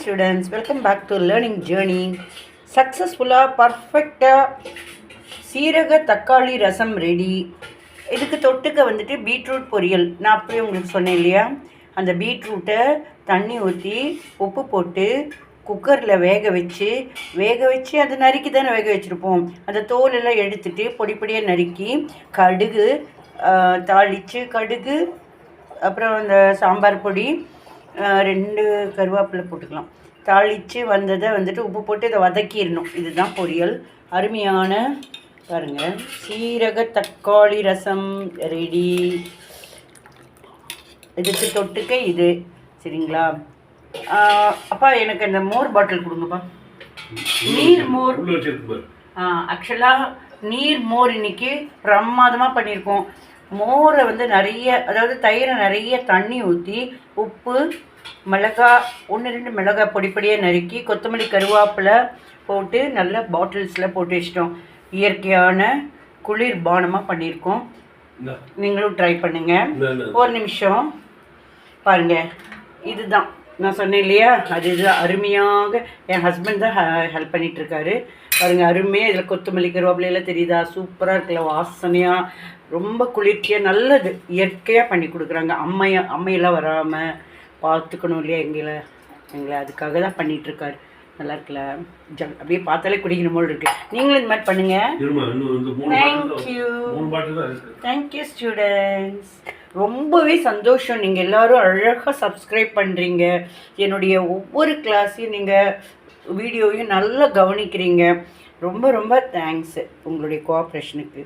Students welcome back to learning journey சக்ஸஸ்ஃபுல்லாக பர்ஃபெக்டாக சீரக தக்காளி ரசம் ரெடி இதுக்கு தொட்டுக்க வந்துட்டு பீட்ரூட் பொரியல். நான் அப்படியே உங்களுக்கு சொன்னேன் இல்லையா? அந்த பீட்ரூட்டை தண்ணி ஊற்றி உப்பு போட்டு குக்கரில் வேக வச்சு வேக வச்சு அது நறுக்கி தானே வேக வச்சுருப்போம். அந்த தோலெல்லாம் எடுத்துட்டு பொடி பொடியாக நறுக்கி கடுகு தாளித்து கடுகு அப்புறம் அந்த சாம்பார் பொடி ரெண்டு கருவேப்பிலை போட்டுக்கலாம். தாளித்து வந்ததை வந்துட்டு உப்பு போட்டு இதை வதக்கிடணும். இதுதான் பொரியல். அருமையான பாருங்கள் சீரக தக்காளி ரசம் ரெடி. இதுக்கு தொட்டுக்க இது சரிங்களா? அப்பா எனக்கு அந்த மோர் பாட்டில் கொடுங்கப்பா. நீர் மோர். ஆக்சுவலாக நீர் மோர் இன்னைக்கு பிரமாதமாக பண்ணியிருக்கோம். மோரை வந்து நிறைய அதாவது தயிரை நிறைய தண்ணி ஊற்றி உப்பு மிளகாய் ஒன்று ரெண்டு மிளகாய் பொடி பொடியாக நறுக்கி கொத்தமல்லி கருவேப்பிலை போட்டு நல்ல பாட்டில்ஸில் போட்டு வச்சிட்டோம். இயற்கையான குளிர் பானமாக பண்ணியிருக்கோம். நீங்களும் ட்ரை பண்ணுங்கள் ஒரு நிமிஷம். பாருங்க. இதுதான். நான் சொன்னேன் இல்லையா? அது இதுதான் அருமையாக என் ஹஸ்பண்ட் தான் ஹெல்ப் பண்ணிட்டு இருக்காரு பாருங்க அருமையாக இதில் கொத்தமல்லி கருவேப்பிலை எல்லாம் தெரியுதா? சூப்பராக இருக்குல்ல வாசனையாக ரொம்ப குளிர்ச்சியாக நல்லது. இயற்கையாக பண்ணி கொடுக்குறாங்க. அம்மையா அம்மையெல்லாம் வராமல் பார்த்துக்கணும் இல்லையா? எங்களை எங்களை அதுக்காக தான் பண்ணிட்டு இருக்காரு நல்லா இருக்குல்ல? ஜல் அப்படியே பார்த்தாலே குடிக்கிற போல் இருக்கு. நீங்களும் இந்த மாதிரி பண்ணுங்க. இருக்கு. தேங்க்யூ ஸ்டூடெண்ட்ஸ் ரொம்பவே சந்தோஷம். நீங்கள் எல்லாரும் அழகாக சப்ஸ்கிரைப் பண்ணுறீங்க என்னுடைய ஒவ்வொரு கிளாஸையும் நீங்கள் வீடியோவையும் நல்லா கவனிக்கிறீங்க. ரொம்ப ரொம்ப தேங்க்ஸ் உங்களுடைய கோஆப்ரேஷனுக்கு